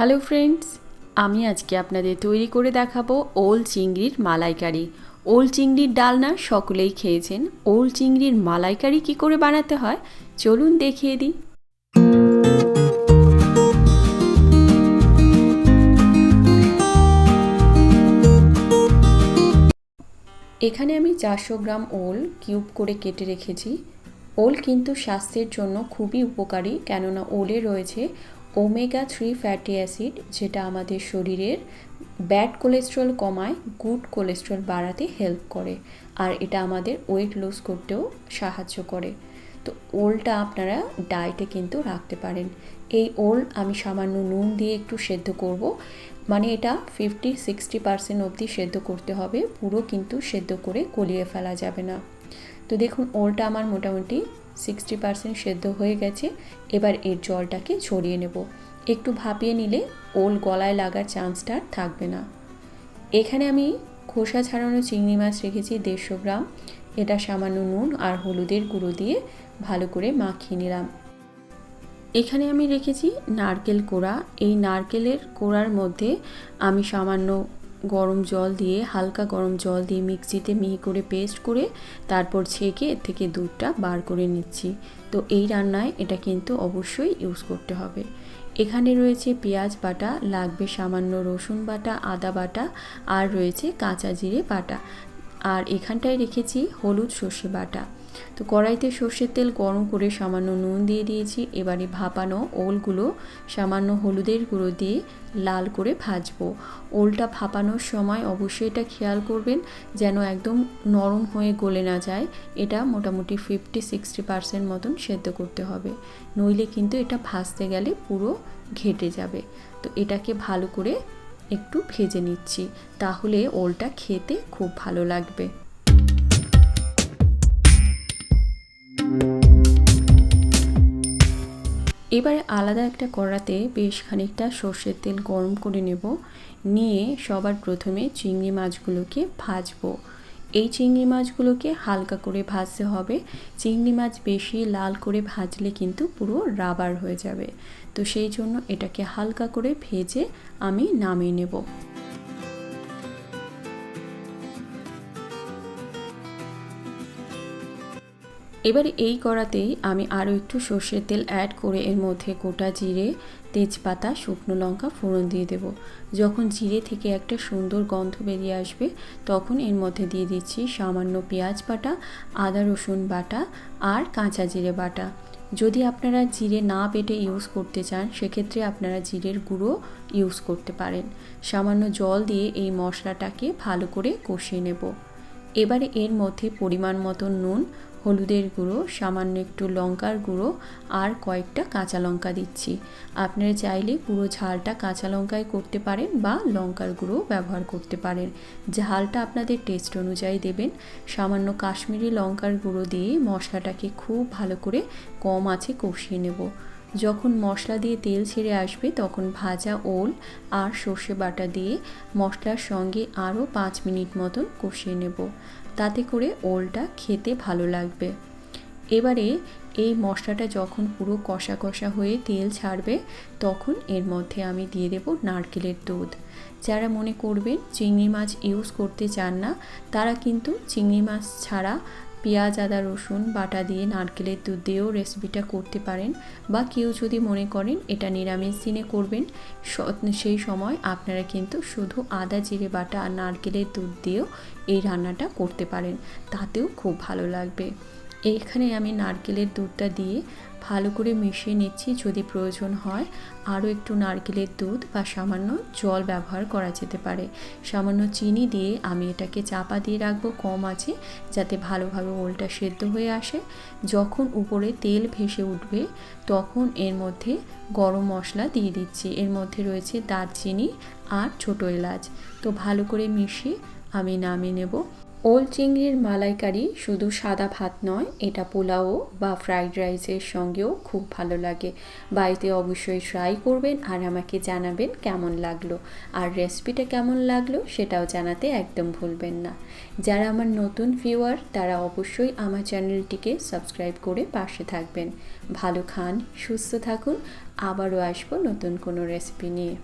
Hello friends আমি আজকে আপনাদের তৈরি করে দেখাবো ওল চিংড়ির মালাইকারি। ওল চিংড়ির ডালনা সকলেই খেয়েছেন। ওল চিংড়ির মালাইকারি কি করে বানাতে হয়, চলুন দেখিয়ে দিই। এখানে আমি চারশো গ্রাম ওল কিউব করে কেটে রেখেছি। ওল কিন্তু স্বাস্থ্যের জন্য খুবই উপকারী, কেননা ওলে রয়েছে ওমেগা থ্রি ফ্যাটি অ্যাসিড, যেটা আমাদের শরীরের ব্যাড কোলেস্ট্রল কমায়, গুড কোলেস্ট্রল বাড়াতে হেল্প করে, আর এটা আমাদের ওয়েট লুজ করতেও সাহায্য করে। তো ওলটা আপনারা ডায়েটে কিন্তু রাখতে পারেন। এই ওল আমি সামান্য নুন দিয়ে একটু সেদ্ধ করব। মানে এটা ফিফটি, সিক্সটি পার্সেন্ট অবধি সেদ্ধ করতে হবে, পুরো কিন্তু সেদ্ধ করে গলিয়ে ফেলা যাবে না। তো দেখুন, ওলটা আমার মোটামুটি সিক্সটি পার্সেন্ট সেদ্ধ হয়ে গেছে, এবার এর জলটাকে ঝরিয়ে নেব। একটু ভাপিয়ে নিলে ওল গলায় লাগার চান্সটা আর থাকবে না। এখানে আমি খোসা ছাড়ানো চিংড়ি মাছ রেখেছি দেড়শো গ্রাম। এটা সামান্য নুন আর হলুদের গুঁড়ো দিয়ে ভালো করে মাখিয়ে নিলাম। এখানে আমি রেখেছি নারকেল কোড়া। এই নারকেলের কোড়ার মধ্যে আমি সামান্য গরম জল দিয়ে, হালকা গরম জল দিয়ে মিক্সিতে মিহি করে পেস্ট করে তারপর ছেঁকে এর থেকে দুধটা বার করে নিচ্ছি। তো এই রান্নায় এটা কিন্তু অবশ্যই ইউজ করতে হবে। এখানে রয়েছে পেঁয়াজ বাটা, লাগবে সামান্য রসুন বাটা, আদা বাটা আর রয়েছে কাঁচা জিরে বাটা। আর এখানটায় রেখেছি হলুদ সর্ষে বাটা। তো কড়াইতে সর্ষের তেল গরম করে সামান্য নুন দিয়ে দিয়েছি। এবারে ভাপানো ওলগুলো সামান্য হলুদের গুঁড়ো দিয়ে লাল করে ভাজবো। ওলটা ভাপানোর সময় অবশ্যই এটা খেয়াল করবেন যেন একদম নরম হয়ে গলে না যায়। এটা মোটামুটি ফিফটি সিক্সটি পার্সেন্ট মতন সেদ্ধ করতে হবে। নইলে কিন্তু এটা ভাজতে গেলে পুরো ঘেটে যাবে। তো এটাকে ভালো করে একটু ভেজে নিচ্ছি। তাহলে ওলটা খেতে খুব ভালো লাগবে। এবারে আলাদা একটা কড়াতে বেশ খানিকটা সর্ষের তেল গরম করে নেব। নিয়ে সবার প্রথমে চিংড়ি মাছগুলোকে ভাজবো। এই চিংড়ি মাছগুলোকে হালকা করে ভাজতে হবে। চিংড়ি মাছ বেশি লাল করে ভাজলে কিন্তু পুরো রাবার হয়ে যাবে। তো সেই জন্য এটাকে হালকা করে ভেজে আমি নামিয়ে নেব। এবার এই কড়াতেই আমি আরও একটু সর্ষের তেল অ্যাড করে এর মধ্যে গোটা জিরে, তেজপাতা, শুকনো লঙ্কা ফোড়ন দিয়ে দেব। যখন জিরে থেকে একটা সুন্দর গন্ধ বেরিয়ে আসবে, তখন এর মধ্যে দিয়ে দিচ্ছি সামান্য পেঁয়াজ বাটা, আদা রসুন বাটা আর কাঁচা জিরে বাটা। যদি আপনারা জিরে না বেটে ইউজ করতে চান, সেক্ষেত্রে আপনারা জিরের গুঁড়ো ইউজ করতে পারেন। সামান্য জল দিয়ে এই মশলাটাকে ভালো করে কষিয়ে নেব। এবারে এর মধ্যে পরিমাণ মতো নুন হলুদের গুঁড়ো, সামান্য একটু লঙ্কার গুঁড়ো আর কয়েকটা কাঁচা লঙ্কা দিচ্ছি। আপনারা চাইলে পুরো ঝালটা কাঁচা লঙ্কায় করতে পারেন বা লঙ্কার গুঁড়ো ব্যবহার করতে পারেন। ঝালটা আপনাদের টেস্ট অনুযায়ী দেবেন। সামান্য কাশ্মীরি লঙ্কার গুঁড়ো দিয়ে মশলাটাকে খুব ভালো করে কম আছে কষিয়ে নেব। যখন মশলা দিয়ে তেল ছেড়ে আসবে, তখন ভাজা ওল আর সর্ষে বাটা দিয়ে মশলার সঙ্গে আরও পাঁচ মিনিট মতন কষিয়ে নেব। তাতে করে ওলটা খেতে ভালো লাগবে। এবারে এই মশলাটা যখন পুরো কষা কষা হয়ে তেল ছাড়বে, তখন এর মধ্যে আমি দিয়ে দেব নারকেলের দুধ। যারা মনে করবেন চিংড়ি মাছ ইউজ করতে চান না, তারা কিন্তু চিংড়ি মাছ ছাড়া পেঁয়াজ, আদা, রসুন, বাটা দিয়ে নারকেলের দুধ দিয়েও রেসিপিটা করতে পারেন বা কেউ যদি মনে করেন এটা নিরামিষ দিনে করবেন সেই সময় আপনারা কিন্তু শুধু আদা, জিরে, বাটা আর নারকেলের দুধ দিয়েও এই রান্নাটা করতে পারেন। তাতেও খুব ভালো লাগবে। এইখানে আমি নারকেলের দুধটা দিয়ে ভালো করে মিশিয়ে নিচ্ছি। যদি প্রয়োজন হয় আরও একটু নারকেলের দুধ বা সামান্য জল ব্যবহার করা যেতে পারে। সামান্য চিনি দিয়ে আমি এটাকে চাপা দিয়ে রাখব কম আছে যাতে ভালোভাবে ওলটা সেদ্ধ হয়ে আসে। যখন উপরে তেল ভেসে উঠবে তখন এর মধ্যে গরম মশলা দিয়ে দিচ্ছি। এর মধ্যে রয়েছে দারচিনি আর ছোটো এলাচ। তো ভালো করে মিশিয়ে আমি নামিয়ে নেব। ওল চিংড়ির মালাইকারি শুধু সাদা ভাত নয়, এটা পোলাও বা ফ্রাইড রাইসের সঙ্গেও খুব ভালো লাগে। বাড়িতে অবশ্যই ট্রাই করবেন আর আমাকে জানাবেন কেমন লাগল। আর রেসিপিটা কেমন লাগল সেটাও জানাতে একদম ভুলবেন না। যারা আমার নতুন ভিউয়ার, তারা অবশ্যই আমার চ্যানেলটিকে সাবস্ক্রাইব করে পাশে থাকবেন। ভালো খান, সুস্থ থাকুন। আবারও আসব নতুন কোনো রেসিপি নিয়ে।